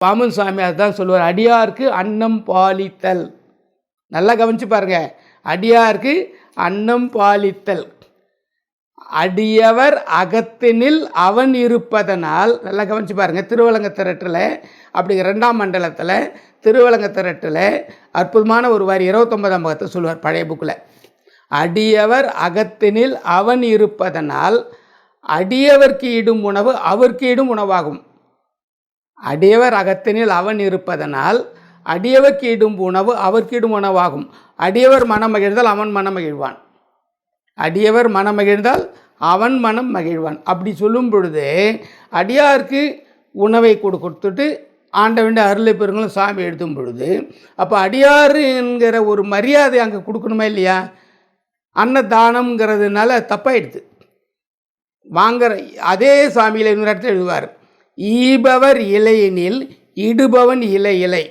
பாமன் சுவாமி அதுதான் சொல்லுவார் அடியாருக்கு அன்னம் பாலித்தல். நல்லா கவனிச்சு பாருங்க. அடியாருக்கு அன்னம் பாலித்தல். அடியவர் அகத்தினில் அவன் இருப்பதனால் நல்லா கவனிச்சு பாருங்க. திருவலங்க திரட்டில் அப்படி ரெண்டாம் மண்டலத்தில் திருவலங்க திரட்டில் அற்புதமான ஒரு வாரி இருபத்தொன்பதாம் பக்கத்தை சொல்லுவார் பழைய புக்கில். அடியவர் அகத்தினில் அவன் இருப்பதனால் அடியவர்க்கு இடும் உணவு அவர்க்கு இடும் உணவாகும். அடியவர் அகத்தினில் அவன் இருப்பதனால் அடியவர்க்கு இடும் உணவு அவர்க்கு இடும் உணவாகும். அடியவர் மனம் மகிழ்ந்தால் அவன் மனம் மகிழ்வான். அடியவர் மனம் மகிழ்ந்தால் அவன் மனம் மகிழ்வான். அப்படி சொல்லும் பொழுது அடியாருக்கு உணவை கொடு கொடுத்துட்டு ஆண்டவன் அருளை பெருங்களும் சாமி எழுதும் பொழுது அப்போ அடியார் என்கிற ஒரு மரியாதை அங்கே கொடுக்கணுமா இல்லையா? அன்னதானம்ங்கிறதுனால தப்பாயிடுது. வாங்குற அதே சாமியில் இன்னொரு இடத்துல எழுதுவார். ஈபவர் இலையெனில் இடுபவன் இலை இலை.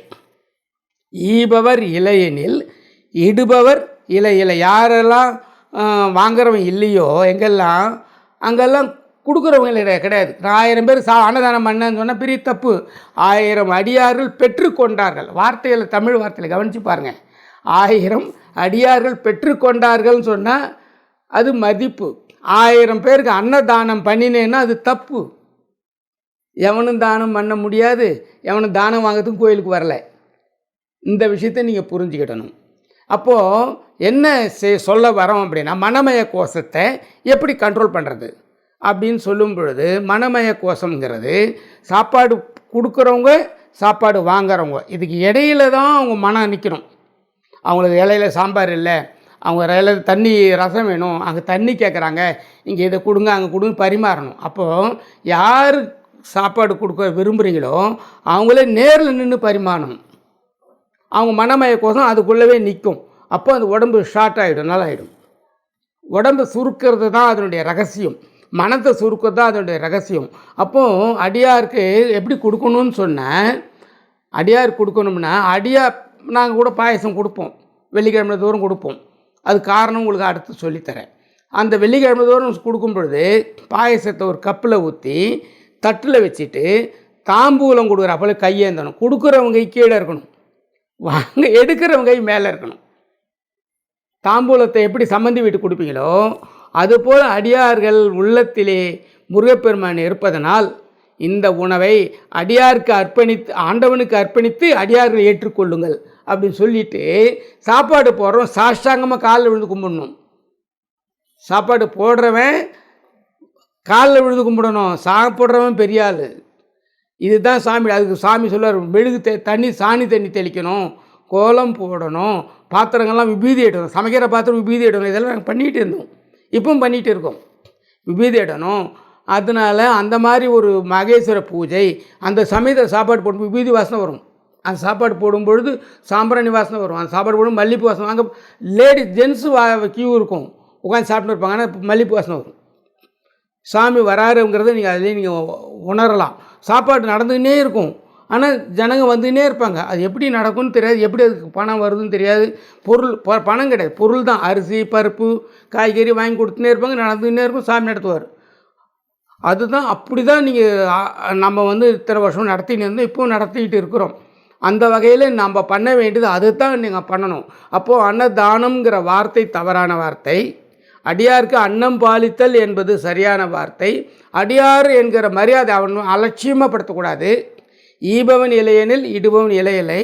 ஈபவர் இலையெனில் இடுபவர் இலை இலை. யாரெல்லாம் வாங்குறவன் இல்லையோ எங்கெல்லாம் அங்கெல்லாம் கொடுக்குறவங்க கிடையாது. நான் ஆயிரம் பேர் சா அன்னதானம் பண்ணேன்னு சொன்னால் பெரிய தப்பு. ஆயிரம் அடியார்கள் பெற்றுக்கொண்டார்கள். வார்த்தையில் தமிழ் வார்த்தையில் கவனித்து பாருங்க. ஆயிரம் அடியார்கள் பெற்றுக்கொண்டார்கள்னு சொன்னால் அது மதிப்பு. ஆயிரம் பேருக்கு அன்னதானம் பண்ணினேன்னா அது தப்பு. எவனும் தானம் பண்ண முடியாது எவனும் தானம் வாங்கிறதுக்கும் கோயிலுக்கு வரல. இந்த விஷயத்தை நீங்கள் புரிஞ்சுக்கிடணும் அப்போது என்ன செய் சொல்ல வரோம் அப்படின்னா மனமய கோஷத்தை எப்படி கண்ட்ரோல் பண்ணுறது அப்படின்னு சொல்லும் பொழுது மனமய கோஷம்ங்கிறது சாப்பாடு கொடுக்குறவங்க சாப்பாடு வாங்குறவங்க இதுக்கு இடையில தான் அவங்க மனம் நிற்கணும் அவங்களுக்கு இலையில சாம்பார் இல்லை அவங்க இலையில தண்ணி ரசம் வேணும் அங்கே தண்ணி கேட்குறாங்க இங்கே இதை கொடுங்க அங்கே கொடுங்க பரிமாறணும். அப்போது யார் சாப்பாடு கொடுக்க விரும்புகிறீங்களோ அவங்களே நேரில் நின்று பரிமாணம் அவங்க மனமய கோசம் அதுக்குள்ளவே நிற்கும் அப்போ அந்த உடம்பு ஷார்ட் ஆகிடும் நல்லாயிடும் உடம்பு சுருக்கிறது தான் அதனுடைய ரகசியம். மனத்தை சுருக்கிறது தான் அதனுடைய ரகசியம். அப்போது அடியாருக்கு எப்படி கொடுக்கணும்னு சொன்னேன் அடியார் கொடுக்கணும்னா அடியார் நாங்கள் கூட பாயசம் கொடுப்போம். வெள்ளிக்கிழமை தோறும் கொடுப்போம். அது காரணம் உங்களுக்கு அடுத்து சொல்லித்தரேன். அந்த வெள்ளிக்கிழமை தோறும் கொடுக்கும் பொழுது பாயசத்தை ஒரு கப்பில் ஊற்றி தட்டில் வச்சுட்டு தாம்பூலம் கொடுக்குறப்போல கையேந்தணும் கொடுக்குறவங்க கீழே இருக்கணும். வாங்க எடுக்கிறவங்க மேலே இருக்கணும். தாம்பூலத்தை எப்படி சம்மந்தி வீட்டு கொடுப்பீங்களோ அதுபோல் அடியார்கள் உள்ளத்திலே முருகப்பெருமான் இருப்பதனால் இந்த உணவை அடியாருக்கு அர்ப்பணித்து ஆண்டவனுக்கு அர்ப்பணித்து அடியார்கள் ஏற்றுக்கொள்ளுங்கள் அப்படின்னு சொல்லிட்டு சாப்பாடு போடுறோம் சாஷ்டாங்கமாக காலில் விழுந்து கும்பிடணும். சாப்பாடு போடுறவன் காலில் விழுந்து கும்பிடணும். சாப்பிட்றவன் பெரிய ஆள். இதுதான் சாமி அதுக்கு சாமி சொல்லுவார் மெழுகு தெ தண்ணி சாணி தண்ணி தெளிக்கணும். கோலம் போடணும். பாத்திரங்கள்லாம் விபூதி இடணும். சமைக்கிற பாத்திரம் விபூதி இடணும். இதெல்லாம் நாங்கள் பண்ணிகிட்டு இருந்தோம். இப்பவும் பண்ணிகிட்டு இருக்கோம். விபூதி இடணும். அதனால அந்த மாதிரி ஒரு மகேஸ்வர பூஜை அந்த சமயத்தில் சாப்பாடு போடும் விபூதி வாசனை வரும். அந்த சாப்பாடு போடும் பொழுது சாம்பிராணி வாசனை வரும். அந்த சாப்பாடு போடும் மல்லிப்பூ வாசனை அங்கே லேடிஸ் ஜென்ஸு வா கியூ இருக்கும். உட்காந்து சாப்பிட்டு இருப்பாங்க. ஆனால் மல்லிப்பூ வாசனை வரும். சாமி வராருங்கிறத நீங்கள் அதிலே நீங்கள் உணரலாம். சாப்பாடு நடந்துக்கினே இருக்கும். ஆனால் ஜனங்க வந்துக்கினே இருப்பாங்க. அது எப்படி நடக்கும்னு தெரியாது. எப்படி அதுக்கு பணம் வருதுன்னு தெரியாது. பொருள் ப- பணம் கிடையாது. பொருள் தான். அரிசி பருப்பு காய்கறி வாங்கி கொடுத்துனே இருப்பாங்க. நடந்துக்கினே இருக்கும். சாமி நடத்துவார். அதுதான் அப்படி தான் நீங்கள் நம்ம வந்து இத்தனை வருஷம் நடத்தின்னு இருந்தோம். இப்போவும் நடத்திக்கிட்டு இருக்கிறோம். அந்த வகையில் நம்ம பண்ண வேண்டியது அதை தான் நீங்கள் பண்ணணும். அப்போது அன்னதானம்ங்கிற வார்த்தை தவறான வார்த்தை. அடியாருக்கு அன்னம் பாலித்தல் என்பது சரியான வார்த்தை. அடியார் என்கிற மரியாதை அவன் அலட்சியமாகப்படுத்தக்கூடாது ஈபவன் இலையெனில் இடுபவன் இலையிலை.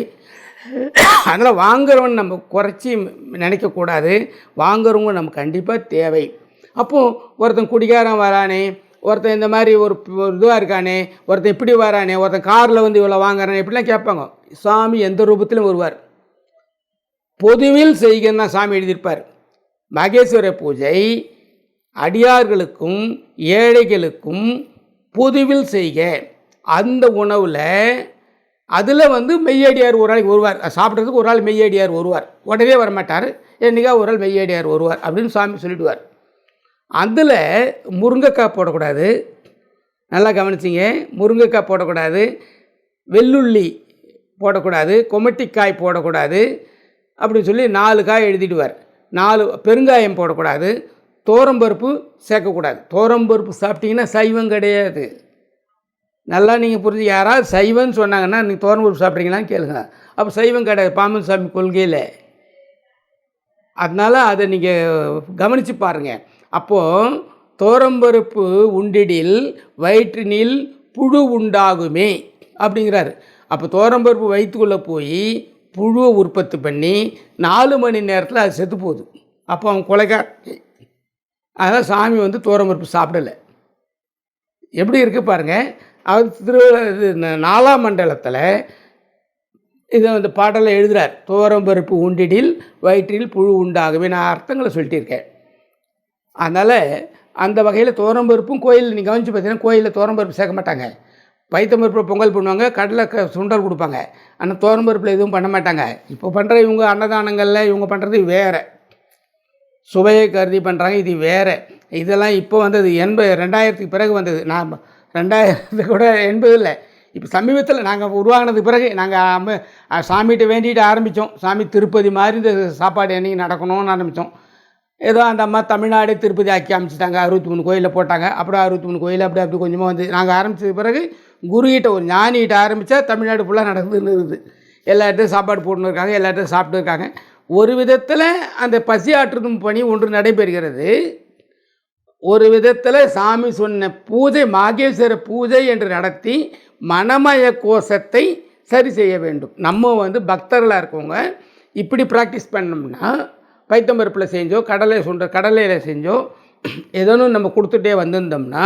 அதனால் வாங்குறவன் நம்ம குறைச்சி நினைக்கக்கூடாது. வாங்குறவங்க நம்ம கண்டிப்பாக தேவை. அப்போது ஒருத்தன் குடிகாரன் வரானே ஒருத்தன் இந்த மாதிரி ஒரு இதுவாக இருக்கானே ஒருத்தன் இப்படி வரானே ஒருத்தன் காரில் வந்து இவ்வளோ வாங்குறானே இப்படிலாம் கேட்பாங்க. சாமி எந்த ரூபத்திலும் வருவார். பொதுவில் செய்கன்னு தான் சாமி எழுதியிருப்பார். மகேஸ்வர பூஜை அடியார்களுக்கும் ஏழைகளுக்கும் பொதுவில் செய்க. அந்த உணவில் அதில் வந்து மெய்யடியார் ஒரு நாளைக்கு வருவார் சாப்பிட்றதுக்கு ஒரு நாள் மெய்யடியார் வருவார் உடனே வரமாட்டார். என்னைக்கா ஒரு நாள் மெய்யடியார் வருவார் அப்படின்னு சாமி சொல்லிடுவார். அதில் முருங்கைக்காய் போடக்கூடாது. நல்லா கவனிச்சிங்க. முருங்கைக்காய் போடக்கூடாது. வெள்ளுள்ளி போடக்கூடாது. கொமட்டிக்காய் போடக்கூடாது. அப்படின்னு சொல்லி நாலு காய் எழுதிடுவார். நாலு பெருங்காயம் போடக்கூடாது தோரம்பருப்பு சேர்க்கக்கூடாது. தோரம்பருப்பு சாப்பிட்டீங்கன்னா சைவம் கிடையாது. நல்லா நீங்கள் புரிஞ்சு யாராவது சைவம்னு சொன்னாங்கன்னா நீங்கள் தோரம்பருப்பு சாப்பிட்றீங்களான்னு கேளுங்க. அப்போ சைவம் கிடையாது பாம்பன் சாமி கொள்கையில். அதனால் அதை நீங்கள் கவனித்து பாருங்கள் அப்போது தோரம்பருப்பு உண்டிடில் வயிற்றினில் புழு உண்டாகுமே அப்படிங்கிறாரு. அப்போ தோரம்பருப்பு வயிற்றுக்குள்ளே போய் புழுவை உற்பத்தி பண்ணி நாலு மணி நேரத்தில் அது செத்து போகுது. அப்போ அவன் கொலைக்கா அதான் சாமி வந்து தோரம்பருப்பு சாப்பிடலை. எப்படி இருக்குது பாருங்கள் அவர் திருவிழா இது நாலா நாலாம் மண்டலத்தில் இதை வந்து பாடலை எழுதுகிறார் தோரம்பருப்பு உண்டிடில் வயிற்றில் புழு உண்டாகவே நான் அர்த்தங்களை சொல்லிட்டுருக்கேன். அதனால் அந்த வகையில் தோரம்பருப்பும் கோயில் நீங்கள் கவனிச்சு பார்த்தீங்கன்னா கோயிலில் தோரம்பருப்பு சேர்க்க மாட்டாங்க. பைத்தம்பருப்பில் பொங்கல் பண்ணுவாங்க கடலை க சுண்டல் கொடுப்பாங்க. ஆனால் தோரம்பருப்பில் எதுவும் பண்ண மாட்டாங்க. இப்போ பண்ணுற இவங்க அன்னதானங்களில் இவங்க பண்ணுறது வேறு. சுவையை கருதி பண்ணுறாங்க இது வேறு. இதெல்லாம் இப்போ வந்தது எண்பது ரெண்டாயிரத்துக்கு பிறகு வந்தது. நான் ரெண்டாயிரத்து கூட எண்பது இல்லை. இப்போ சமீபத்தில் நாங்கள் உருவாகினதுக்கு பிறகு நாங்கள் அம்ம சாமிகிட்ட வேண்டிட்டு ஆரம்பித்தோம். சாமி திருப்பதி மாதிரி இந்த சாப்பாடு என்னைக்கு நடக்கணும்னு ஆரம்பித்தோம். ஏதோ அந்த அம்மா தமிழ்நாடு திருப்பதி ஆக்கி அமைச்சிட்டாங்க. அறுபத்தி மூணு கோயிலில் போட்டாங்க. அப்புறம் அறுபத்தி மூணு கோயில் அப்படி அப்படி கொஞ்சமாக வந்து நாங்கள் ஆரம்பித்ததுக்கு பிறகு குருகிட்ட ஒரு ஞானிகிட்ட ஆரம்பித்தா தமிழ்நாடு ஃபுல்லாக நடந்துன்னு இருக்குது. எல்லா இடத்தையும் சாப்பாடு போட்டுன்னு இருக்காங்க எல்லா இடத்தையும் சாப்பிட்டு இருக்காங்க. ஒரு விதத்தில் அந்த பசி ஆற்றுதும் பணி ஒன்று நடைபெறுகிறது. ஒரு விதத்தில் சாமி சொன்ன பூஜை மாகேஸ்வர பூஜை என்று நடத்தி மனமய கோஷத்தை சரி செய்ய வேண்டும். நம்ம வந்து பக்தர்களாக இருக்கவங்க இப்படி ப்ராக்டிஸ் பண்ணோம்னா பைத்தம்பருப்பில் செஞ்சோ கடலை சுண்ட கடலையில் செஞ்சோ ஏதோன்னு நம்ம கொடுத்துட்டே வந்திருந்தோம்னா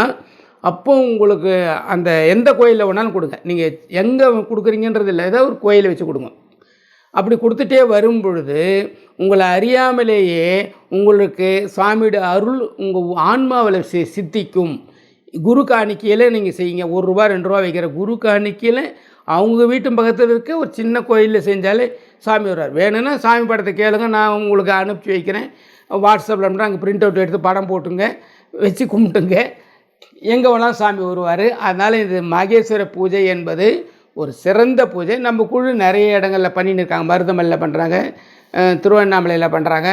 அப்போ உங்களுக்கு அந்த எந்த கோயிலில் வேணாலும் கொடுங்க. நீங்கள் எங்கே கொடுக்குறீங்கன்றது இல்லை ஏதாவது ஒரு கோயிலை வச்சு கொடுங்க. அப்படி கொடுத்துட்டே வரும் பொழுது உங்களை அறியாமலேயே உங்களுக்கு சுவாமியோட அருள் உங்கள் ஆன்மாவில் சி சித்திக்கும். குரு காணிக்கையில் நீங்கள் செய்யுங்க. ஒரு ரூபா ரெண்டு ரூபா வைக்கிற குரு காணிக்கையில் அவங்க வீட்டு பக்கத்தில் இருக்க ஒரு சின்ன கோயிலில் செஞ்சாலே சாமி வருவார். வேணும்னா சாமி படத்தை கேளுங்க. நான் உங்களுக்கு அனுப்பிச்சி வைக்கிறேன். வாட்ஸ்அப்பில் அங்கே பிரிண்ட் அவுட் எடுத்து படம் போட்டுங்க. வச்சு கும்பிட்டுங்க. எங்கே வேணாலும் சாமி வருவார் அதனால் இது மகேஸ்வர பூஜை என்பது ஒரு சிறந்த பூஜை. நம்ம குழு நிறைய இடங்களில் பண்ணின்னு இருக்காங்க மருதமல்லியில் பண்ணுறாங்க திருவண்ணாமலையில் பண்ணுறாங்க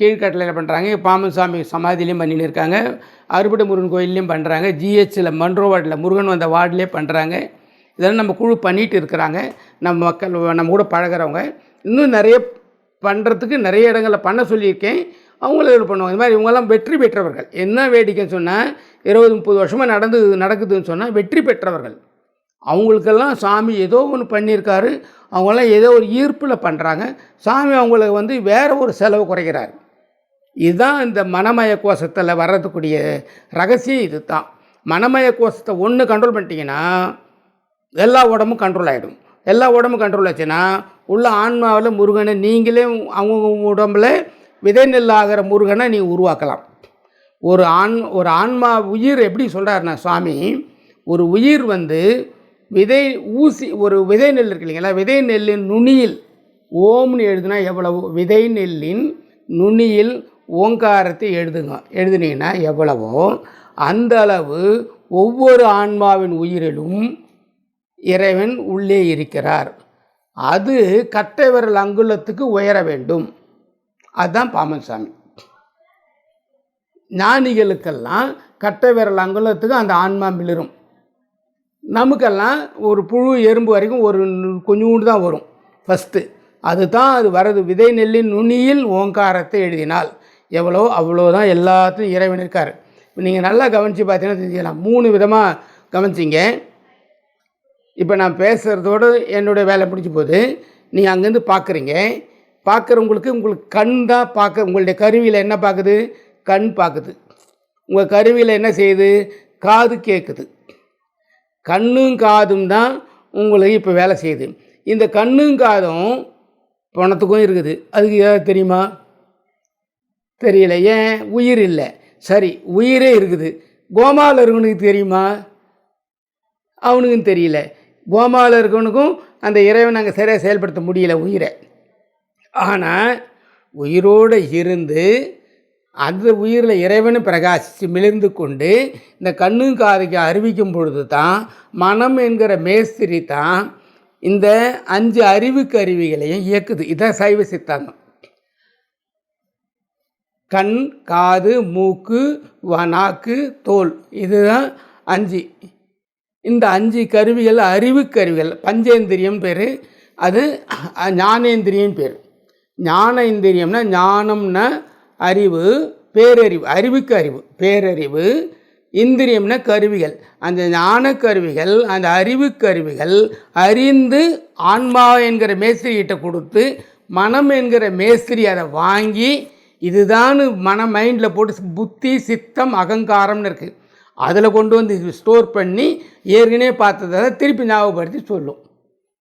கீழ்கட்டளையில் பண்ணுறாங்க பாமன் சாமி சமாதிலையும் பண்ணின்னு இருக்காங்க அறுபடை முருகன் கோயில்லையும் பண்ணுறாங்க ஜிஹெச்சில் மன்றோ வார்டில் முருகன் வந்த வார்டிலே பண்ணுறாங்க இதெல்லாம் நம்ம குழு பண்ணிட்டு இருக்கிறாங்க. நம்ம மக்கள் நம்ம கூட பழகுறவங்க. இன்னும் நிறைய பண்ணுறதுக்கு நிறைய இடங்களில் பண்ண சொல்லியிருக்கேன். அவங்களும் இது பண்ணுவாங்க. இந்த மாதிரி இவங்கெல்லாம் வெற்றி பெற்றவர்கள். என்ன வேடிக்கைன்னு சொன்னால் இருபது முப்பது வருஷமாக நடந்தது நடக்குதுன்னு சொன்னால் வெற்றி பெற்றவர்கள். அவங்களுக்கெல்லாம் சாமி ஏதோ ஒன்று பண்ணியிருக்காரு. அவங்களாம் ஏதோ ஒரு ஈர்ப்பில் பண்ணுறாங்க சாமி அவங்களுக்கு வந்து வேறு ஒரு செலவு குறைக்கிறார் இதுதான் இந்த மனமய கோஷத்தில் வர்றதுக்கூடிய ரகசியம் இது தான் மனமய கோஷத்தை ஒன்று கண்ட்ரோல் பண்ணிட்டீங்கன்னா எல்லா உடம்பும் கண்ட்ரோல் ஆகிடும் எல்லா உடம்பும் கண்ட்ரோல் ஆச்சுன்னா உள்ள ஆன்மாவில் முருகனை நீங்களே அவங்க உடம்புல விதை நெல்லாகிற முருகனை நீ உருவாக்கலாம். ஒரு ஆண் ஒரு ஆன்மா உயிர் எப்படி சொல்கிறாருன்னா சுவாமி ஒரு உயிர் வந்து விதை ஊசி ஒரு விதை நெல் இருக்கு இல்லைங்களா விதை நெல்லின் நுனியில் ஓம்னு எழுதுனா எவ்வளவு விதை நெல்லின் நுனியில் ஓங்காரத்தை எழுதுங்க எழுதுனீங்கன்னா எவ்வளவோ அந்த அளவு ஒவ்வொரு ஆன்மாவின் உயிரிலும் இறைவன் உள்ளே இருக்கிறார். அது கட்டை விரல் அங்குலத்துக்கு உயர வேண்டும். அதுதான் பாமன் சாமி ஞானிகளுக்கெல்லாம் கட்டை விரல் அங்குலத்துக்கு அந்த ஆன்மா மிளிரும். நமக்கெல்லாம் ஒரு புழு எறும்பு வரைக்கும் ஒரு கொஞ்சோண்டு தான் வரும். ஃபஸ்ட்டு அதுதான் அது வரது விதை நெல்லின் நுனியில் ஓங்காரத்தை எழுதினால். எவ்வளோ? அவ்வளோதான் எல்லாத்தையும் இறைவன் இருக்கார். நீங்கள் நல்லா கவனித்து பார்த்தீங்கன்னா தெரிஞ்சுக்கலாம். மூணு விதமாக கவனிச்சிங்க. இப்போ நான் பேசுகிறதோடு என்னுடைய வேலை பிடிச்சி போகுது. நீங்கள் அங்கேருந்து பார்க்குறீங்க. பார்க்குறவங்களுக்கு உங்களுக்கு கண் தான் பார்க்க உங்களுடைய கருவியில் என்ன பார்க்குது? கண் பார்க்குது. உங்கள் கருவியில் என்ன செய்யுது? காது கேட்குது கண்ணும் காதும் தான் உங்களுக்கு இப்போ வேலை செய்யுது. இந்த கண்ணும் காதும் பணத்துக்கும் இருக்குது. அதுக்கு ஏதாவது தெரியுமா? தெரியல. ஏன்? உயிர் இல்லை. சரி உயிரே இருக்குது. கோமாவில் இருக்கவனுக்கு தெரியுமா? அவனுக்கும் தெரியல. கோமாவில் இருக்கவனுக்கும் அந்த இறைவன் அங்கே சரியாக செயல்படுத்த முடியல உயிரை. ஆனால் உயிரோடு இருந்து அந்த உயிரில் இறைவனு பிரகாசித்து மிளிர்ந்து கொண்டு இந்த கண்ணும் காதுக்கு அறிவிக்கும் பொழுது தான் மனம் என்கிற மேஸ்திரி தான் இந்த அஞ்சு அறிவு கருவிகளையும் இயக்குது. இதான் சைவ சித்தாந்தம். கண் காது மூக்கு வ- நாக்கு தோல் இதுதான் அஞ்சு. இந்த அஞ்சு கருவிகள் அறிவு கருவிகள் பஞ்சேந்திரியம் பேர் அது ஞானேந்திரியம் பேர். ஞான இந்திரியம்னா ஞானம்னா அறிவு பேரறிவு அறிவுக்கு அறிவு பேரறிவு. இந்திரியம்னா கருவிகள். அந்த ஞான கருவிகள் அந்த அறிவு கருவிகள் அறிந்து ஆன்மா என்கிற மேஸ்திரிகிட்ட கொடுத்து மனம் என்கிற மேஸ்திரி அதை வாங்கி இதுதான் மன மைண்டில் போட்டு புத்தி சித்தம் அகங்காரம்னு இருக்குது அதில் கொண்டு வந்து ஸ்டோர் பண்ணி ஏற்கனவே பார்த்ததை திருப்பி ஞாபகப்படுத்தி சொல்லும்.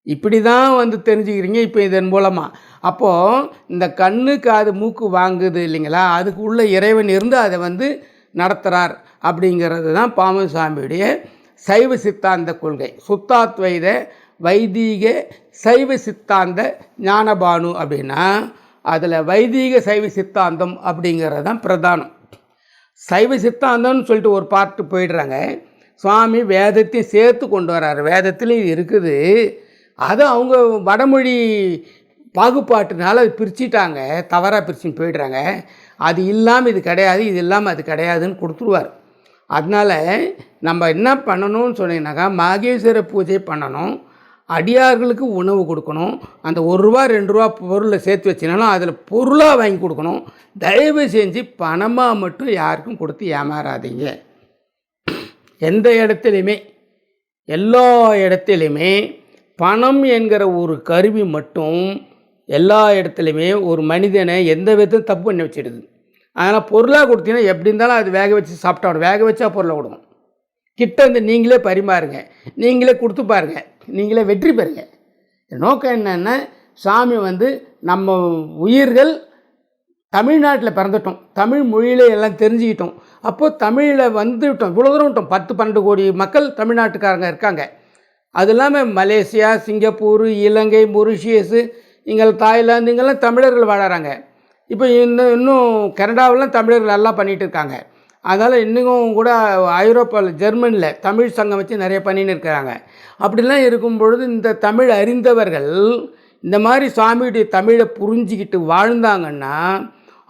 இப்படி தான் வந்து தெரிஞ்சுக்கிறீங்க இப்போ இதன் மூலமாக அப்போது இந்த கண்ணு காது மூக்கு வாங்குது இல்லைங்களா? அதுக்கு உள்ள இறைவன் இருந்து அதை வந்து நடத்துகிறார் அப்படிங்கிறது தான் பாமசாமியுடைய சைவ சித்தாந்த கொள்கை. சுத்தாத்வைத வைதீக சைவ சித்தாந்த ஞானபானு அப்படின்னா அதில் வைதீக சைவ சித்தாந்தம் அப்படிங்கிறது தான் பிரதானம். சைவ சித்தாந்தம்னு சொல்லிட்டு ஒரு பார்ட்டு போயிடுறாங்க. சுவாமி வேதத்தையும் சேர்த்து கொண்டு வர்றார். வேதத்துலேயும் இருக்குது. அது அவங்க வடமொழி பாகுபாட்டுனால அது பிரிச்சிட்டாங்க தவறாக பிரிச்சுன்னு போயிடுறாங்க. அது இல்லாமல் இது கிடையாது இது இல்லாமல் அது கிடையாதுன்னு கொடுத்துருவார். அதனால் நம்ம என்ன பண்ணணும்னு சொன்னீங்கன்னாக்கா மகேஸ்வர பூஜை பண்ணணும். அடியார்களுக்கு உணவு கொடுக்கணும். அந்த ஒரு ரூபா ரெண்டு ரூபா பொருளை சேர்த்து வச்சினாலும் அதில் பொருளாக வாங்கி கொடுக்கணும். தயவு செஞ்சு பணமாக மட்டும் யாருக்கும் கொடுத்து ஏமாறாதீங்க. எந்த இடத்துலையுமே எல்லா இடத்துலையுமே பணம் என்கிற ஒரு கருவி மட்டும் எல்லா இடத்துலையுமே ஒரு மனிதனை எந்த விதத்தையும் தப்பு பண்ணி வச்சிடுது. அதனால் பொருளாக கொடுத்தீங்கன்னா எப்படி இருந்தாலும் அது வேக வச்சு சாப்பிட்டாகணும் வேக வச்சா பொருளை கொடுக்கும். கிட்ட வந்து நீங்களே பரிமாறுங்க. நீங்களே கொடுத்து பாருங்க. நீங்களே வெற்றி பெறுங்க. நோக்கம் என்னென்னா சாமி வந்து நம்ம உயிர்கள் தமிழ்நாட்டில் பிறந்துட்டோம். தமிழ் மொழியில எல்லாம் தெரிஞ்சுக்கிட்டோம். அப்போது தமிழில் வந்துவிட்டோம் இவ்வளோ தூரம் விட்டோம் பத்து பன்னெண்டு கோடி மக்கள் தமிழ்நாட்டுக்காரங்க இருக்காங்க. அது இல்லாமல் மலேசியா சிங்கப்பூர் இலங்கை மொரிஷியஸு இங்கே தாய்லாந்து இங்கெல்லாம் தமிழர்கள் வாழறாங்க. இப்போ இன்னும் இன்னும் கனடாவிலாம் தமிழர்கள் நல்லா பண்ணிகிட்டு இருக்காங்க. அதனால் இன்னும் கூட ஐரோப்பாவில் ஜெர்மனியில் தமிழ் சங்கம் வச்சு நிறைய பண்ணின்னு இருக்கிறாங்க. அப்படிலாம் இருக்கும் பொழுது இந்த தமிழ் அறிந்தவர்கள் இந்த மாதிரி சுவாமியுடைய தமிழை புரிஞ்சிக்கிட்டு வாழ்ந்தாங்கன்னா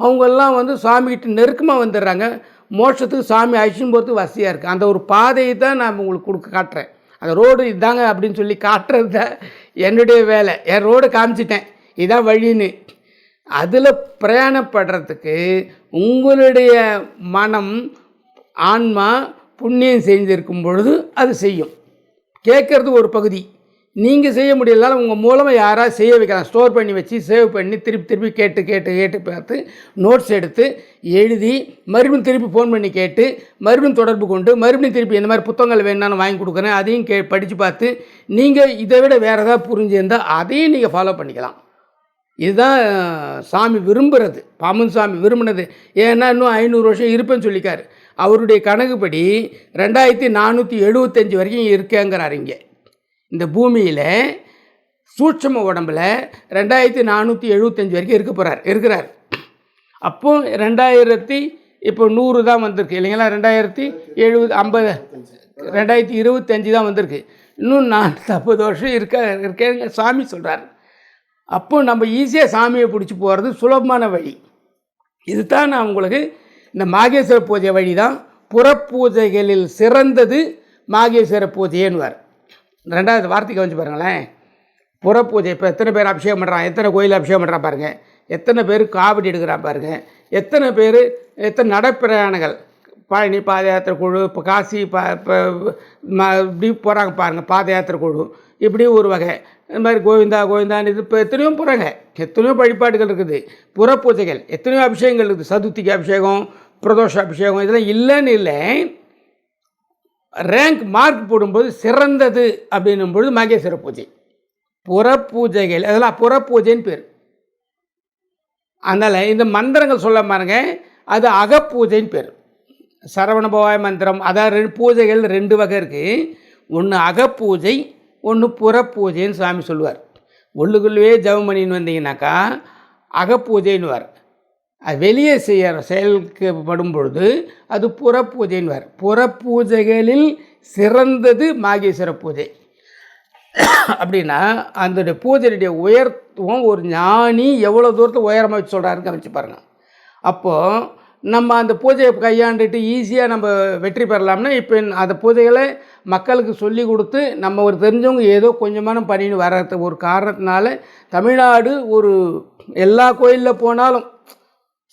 அவங்கெல்லாம் வந்து சாமிகிட்ட நெருக்கமாக வந்துடுறாங்க. மோட்சத்துக்கு சாமி அழிச்சின்னு போகிறதுக்கு வசதியாக இருக்குது அந்த ஒரு பாதையை தான் நான் உங்களுக்கு கொடுக்க காட்டுறேன். அந்த ரோடு இதாங்க அப்படின்னு சொல்லி காட்டுறது தான் என்னுடைய வேலை. என் ரோடு காமிச்சிட்டேன். இதான் வழின்னு. அதில் பிரயாணப்படுறதுக்கு உங்களுடைய மனம் ஆன்மா புண்ணியம் செஞ்சிருக்கும் பொழுது அது செய்யும். கேட்குறது ஒரு பகுதி. நீங்கள் செய்ய முடியலனாலும் உங்கள் மூலமாக யாராவது செய்ய வைக்கலாம். ஸ்டோர் பண்ணி வச்சு சேவ் பண்ணி திருப்பி திருப்பி கேட்டு கேட்டு கேட்டு பார்த்து நோட்ஸ் எடுத்து எழுதி மறுபடியும் திருப்பி ஃபோன் பண்ணி கேட்டு மறுபடியும் தொடர்பு கொண்டு மறுபடியும் திருப்பி இந்த மாதிரி புத்தகங்கள் வேணும்னு வாங்கி கொடுக்குறேன். அதையும் கே படித்து பார்த்து நீங்கள் இதை விட வேறு ஏதாவது புரிஞ்சிருந்தால் அதையும் நீங்கள் ஃபாலோ பண்ணிக்கலாம். இதுதான் சாமி விரும்புகிறது பாமன் சாமி விரும்பினது. ஏன்னா இன்னும் ஐநூறு வருஷம் இருப்பேன்னு சொல்லிக்காரு. அவருடைய கணக்குப்படி ரெண்டாயிரத்தி நானூற்றி எழுபத்தஞ்சி வரைக்கும் இருக்கேங்கிறார் இங்கே. இந்த பூமியில் சூட்சம உடம்பில் ரெண்டாயிரத்தி நானூற்றி எழுபத்தஞ்சி வரைக்கும் இருக்க போகிறார் இருக்கிறார். அப்போ ரெண்டாயிரத்தி இப்போ நூறு தான் வந்திருக்கு இல்லைங்களா? ரெண்டாயிரத்தி எழுபது ஐம்பது ரெண்டாயிரத்தி இருபத்தஞ்சி தான் வந்திருக்கு. இன்னும் நான் ஐம்பது வருஷம் இருக்க இருக்கேங்க சாமி சொல்கிறார் அப்போ நம்ம ஈஸியாக சாமியை பிடிச்சி போகிறது சுலபமான வழி. இதுதான் நான் உங்களுக்கு இந்த மாகேஸ்வர பூஜை வழி தான் புறப்பூஜைகளில் சிறந்தது மாகேஸ்வர பூஜைன்னுவார். ரெண்டாவது வார்த்தைக்கு கவனிச்சு பாருங்களேன். புறப்பூஜை இப்போ எத்தனை பேர் அபிஷேகம் பண்ணுறான் எத்தனை கோயில் அபிஷேகம் பண்ணுறான் பாருங்கள் எத்தனை பேர் காவடி எடுக்கிறான் பாருங்கள் எத்தனை பேர் எத்தனை நடைப்பிரயாணங்கள். பழனி பாத யாத்திரை குழு இப்போ காசி பா இப்போ இப்படி போகிறாங்க பாருங்கள் பாத யாத்திரை குழு. இப்படி ஒரு வகை. இந்த மாதிரி கோவிந்தா கோவிந்தான்னு இது இப்போ எத்தனையோ போகிறாங்க எத்தனையோ வழிபாடுகள் இருக்குது. புறப்பூஜைகள் எத்தனையோ அபிஷேகங்கள் இருக்குது. சதுர்த்திக்கு அபிஷேகம் பிரதோஷ அபிஷேகம் இதெல்லாம் இல்லைன்னு இல்லை. ரேங்க் மார்க் போடும்போது சிறந்தது அப்படின்னும் பொழுது மகேஸ்வர பூஜை. புறப்பூஜைகள் அதெல்லாம் புறப்பூஜைன்னு பேர். அதனால் இந்த மந்திரங்கள் சொல்ல பாருங்க அது அகப்பூஜைன்னு பேர். சரவணபவாய மந்திரம் அதாவது ரெண்டு பூஜைகள் ரெண்டு வகை இருக்குது ஒன்று அகப்பூஜை ஒன்று புறப்பூஜைன்னு சாமி சொல்லுவார். உள்ளுக்குள்ளவே ஜெபம் பண்ணின்னு வந்தீங்கன்னாக்கா அகப்பூஜைன்னுவார். அது வெளியே செய்கிற செயலுக்கு படும் பொழுது அது புறப்பூஜைன்னுவார். புறப்பூஜைகளில் சிறந்தது மாகேஸ்வர பூஜை. அப்படின்னா அந்த பூஜையுடைய உயர்த்துவம் ஒரு ஞானி எவ்வளோ தூரத்தில் உயரமாக வச்சு சொல்கிறாருன்னு கவனிச்சு பாருங்கள் அப்போது நம்ம அந்த பூஜையை கையாண்டுட்டு ஈஸியாக நம்ம வெற்றி பெறலாம்னா இப்போ அந்த பூஜைகளை மக்களுக்கு சொல்லி கொடுத்து நம்ம ஒரு தெரிஞ்சவங்க ஏதோ கொஞ்சமான பண்ணின்னு வர்றது ஒரு காரணத்தினால தமிழ்நாடு ஒரு எல்லா கோயிலில் போனாலும்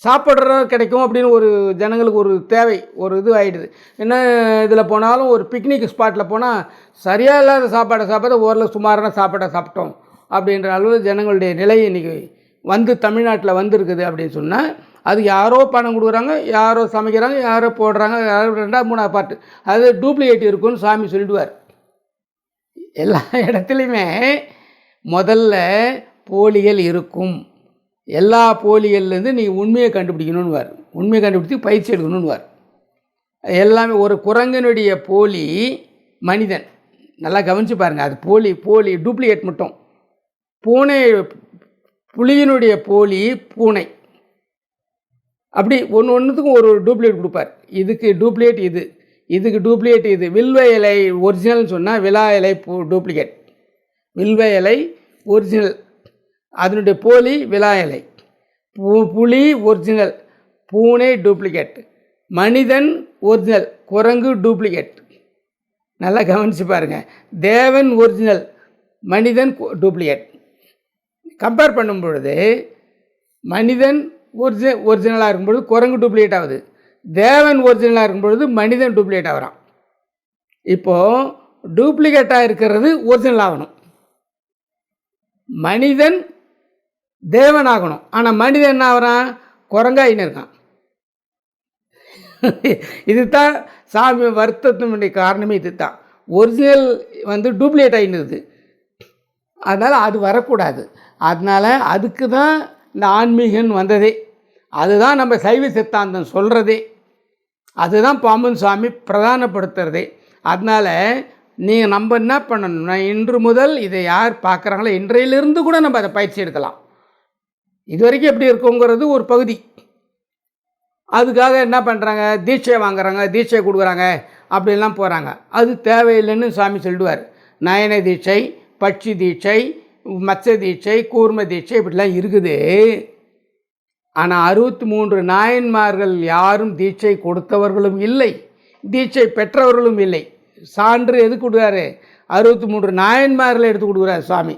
சாப்பிட்ற கிடைக்கும் அப்படின்னு ஒரு ஜனங்களுக்கு ஒரு தேவை ஒரு இது ஆகிடுது என்ன இதில் போனாலும் ஒரு பிக்னிக் ஸ்பாட்டில் போனால் சரியாக இல்லாத சாப்பாடை சாப்பிட ஓரளவு சுமாரான சாப்பாடை சாப்பிட்டோம் அப்படின்ற அளவு ஜனங்களுடைய நிலை இன்றைக்கி வந்து தமிழ்நாட்டில் வந்திருக்குது அப்படின்னு சொன்னால் அது யாரோ பணம் கொடுக்குறாங்க யாரோ சமைக்கிறாங்க யாரோ போடுறாங்க யாரோ ரெண்டாவது மூணாவது பாட்டு அது டூப்ளிகேட் இருக்குன்னு சாமி சொல்லிடுவார். எல்லா இடத்துலையுமே முதல்ல போலிகள் இருக்கும். எல்லா போலிகள்லேருந்து நீ உண்மையை கண்டுபிடிக்கணும்னு வார் உண்மையை கண்டுபிடித்து பயிற்சி எடுக்கணும்னு வார் எல்லாமே ஒரு குரங்கனுடைய போலி மனிதன். நல்லா கவனித்து பாருங்கள் அது போலி போலி டூப்ளிகேட் மட்டும். பூனை புலியினுடைய போலி பூனை. அப்படி ஒன்று ஒன்றுத்துக்கும் ஒரு டூப்ளிகேட் கொடுப்பார். இதுக்கு டூப்ளிகேட் இது இதுக்கு டூப்ளிகேட் இது. வில்வ இலை ஒரிஜினல்னு சொன்னால் விலா இலை டூப்ளிகேட் வில்வ இலை ஒரிஜினல் அதனுடைய போலி விலா இலை. பூ புலி ஒரிஜினல் பூனை டூப்ளிகேட் மனிதன் ஒரிஜினல் குரங்கு டூப்ளிகேட் நல்லா கவனித்து பாருங்கள் தேவன் ஒரிஜினல் மனிதன் டூப்ளிகேட் கம்பேர் பண்ணும் பொழுது மனிதன் ஒரிஜி ஒரிஜினலாக இருக்கும்பொழுது குரங்கு டூப்ளிகேட் ஆகுது. தேவன் ஒரிஜினலாக இருக்கும் பொழுது மனிதன் டூப்ளிகேட் ஆகிறான். இப்போது டூப்ளிகேட்டாக இருக்கிறது ஒரிஜினல் ஆகணும். மனிதன் தேவன் ஆகணும் ஆனால் மனிதன் என்ன ஆகிறான்? குரங்காயின்னு இருக்கான். இதுதான் சாமி வருத்தத்தினுடைய காரணமே இது தான் ஒரிஜினல் வந்து டூப்ளிகேட் ஆகிடுது அதனால் அது வரக்கூடாது. அதனால் அதுக்கு தான் இந்த ஆன்மீகன் வந்ததே. அதுதான் நம்ம சைவ சித்தாந்தம் சொல்கிறதே அதுதான் பாம்பன் சுவாமி பிரதானப்படுத்துறதே. அதனால் நீங்கள் நம்ம என்ன பண்ணணும்னா இன்று முதல் இதை யார் பார்க்குறாங்களோ இன்றையிலிருந்து கூட நம்ம அதை பயிற்சி எடுக்கலாம். இது வரைக்கும் எப்படி இருக்குங்கிறது ஒரு பகுதி. அதுக்காக என்ன பண்ணுறாங்க தீட்சை வாங்குறாங்க தீட்சை கொடுக்குறாங்க அப்படிலாம் போகிறாங்க அது தேவையில்லைன்னு சாமி சொல்லிடுவார் நயன தீட்சை பட்சி தீட்சை மச்ச தீட்சை கூர்ம தீட்சை இப்படிலாம் இருக்குது. ஆனால் அறுபத்தி மூன்று நாயன்மார்கள் யாரும் தீட்சை கொடுத்தவர்களும் இல்லை. தீட்சை பெற்றவர்களும் இல்லை. சான்று எது கொடுக்குறாரு? அறுபத்தி மூன்று நாயன்மார்களை எடுத்து கொடுக்குறாரு சுவாமி